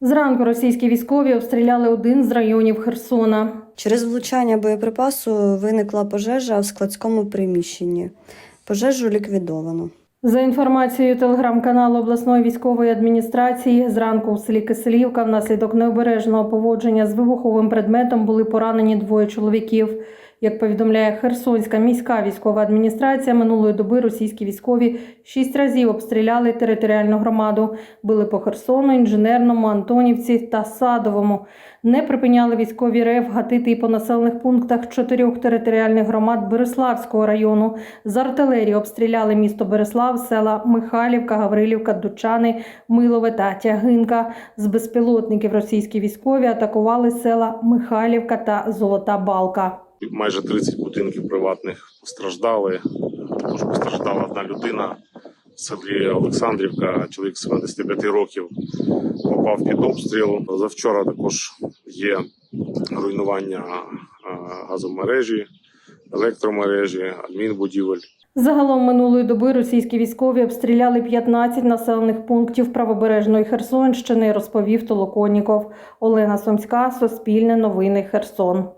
Зранку російські військові обстріляли один з районів Херсона. Через влучання боєприпасу виникла пожежа в складському приміщенні. Пожежу ліквідовано. За інформацією телеграм-каналу обласної військової адміністрації, зранку у селі Киселівка внаслідок необережного поводження з вибуховим предметом були поранені двоє чоловіків. Як повідомляє Херсонська міська військова адміністрація, минулої доби російські військові шість разів обстріляли територіальну громаду, били по Херсону, інженерному, Антонівці та Садовому. Не припиняли військові РФ гатити і по населених пунктах чотирьох територіальних громад Береславського району. З артилерії обстріляли місто Береслав, села Михайлівка, Гаврилівка, Дучани, Милове та Тягинка. З безпілотників російські військові атакували села Михайлівка та Золота Балка. Майже 30 будинків приватних постраждали. Також постраждала одна людина в селі Олександрівка, чоловік 75 років, попав під обстріл. Завчора також є руйнування газомережі, електромережі, адмінбудівель. Загалом минулої доби російські військові обстріляли 15 населених пунктів правобережної Херсонщини, розповів Толоконіков. Олена Сомська, Суспільне новини Херсон.